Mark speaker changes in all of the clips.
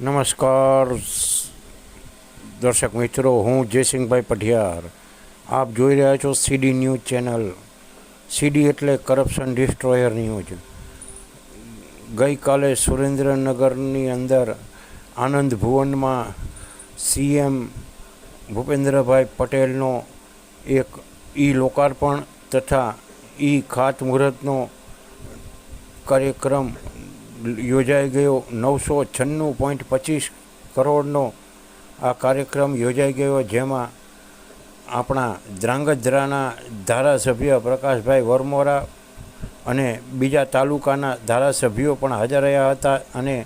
Speaker 1: નમસ્કાર દર્શક મિત્રો, હું જયસિંહભાઈ પઢિયાર. આપ જોઈ રહ્યા છો સીડી ન્યૂઝ ચેનલ. સીડી એટલે કરપ્શન ડિસ્ટ્રોયર ન્યૂઝ. ગઈકાલે સુરેન્દ્રનગરની અંદર આનંદ ભુવનમાં સીએમ ભૂપેન્દ્રભાઈ પટેલનો એક ઈ લોકાર્પણ તથા ઈ ખાતમુહૂર્તનો કાર્યક્રમ યોજાઈ ગયો. નવસો છન્નું પોઈન્ટ પચીસ કરોડનો આ કાર્યક્રમ યોજાઈ ગયો, જેમાં આપણા ધ્રાંગધ્રાના ધારાસભ્ય પ્રકાશભાઈ વરમોરા અને બીજા તાલુકાના ધારાસભ્યો પણ હાજર રહ્યા હતા અને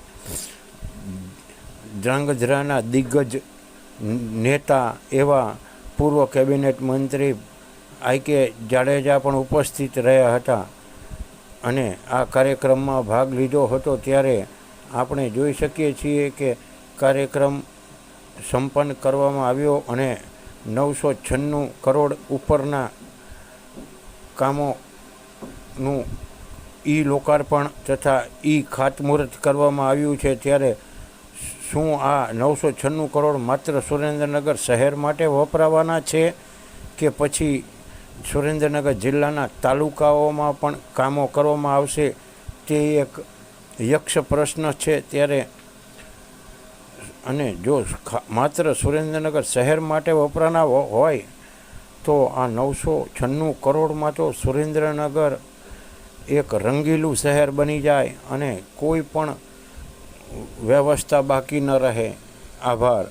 Speaker 1: ધ્રાંગધ્રાના દિગ્ગજ નેતા એવા પૂર્વ કેબિનેટ મંત્રી આઈ કે જાડેજા પણ ઉપસ્થિત રહ્યા હતા. અને આ કાર્યક્રમમાં ભાગ લીધો હતો ત્યારે આપણે જોઈ શકીએ છીએ કે કાર્યક્રમ સંપન્ન કરવામાં આવ્યો અને નવસો છન્નું કરોડ ઉપરના કામોનું ઈ લોકાર્પણ તથા ઈ ખાતમુહૂર્ત કરવામાં આવ્યું છે ત્યારે શું આ નવસો છન્નું કરોડ માત્ર સુરેન્દ્રનગર શહેર માટે વપરાવાના છે કે પછી સુરેન્દ્રનગર જિલ્લાના તાલુકાઓમાં પણ કામો કરવામાં આવશે. તે એક યક્ષ પ્રશ્ન છે ત્યારે. અને જો માત્ર સુરેન્દ્રનગર શહેર માટે વપરાના હોય, તો આ નવસો છન્નું કરોડમાં તો સુરેન્દ્રનગર એક રંગીલું શહેર બની જાય અને કોઈ પણ વ્યવસ્થા બાકી ન રહે. આભાર.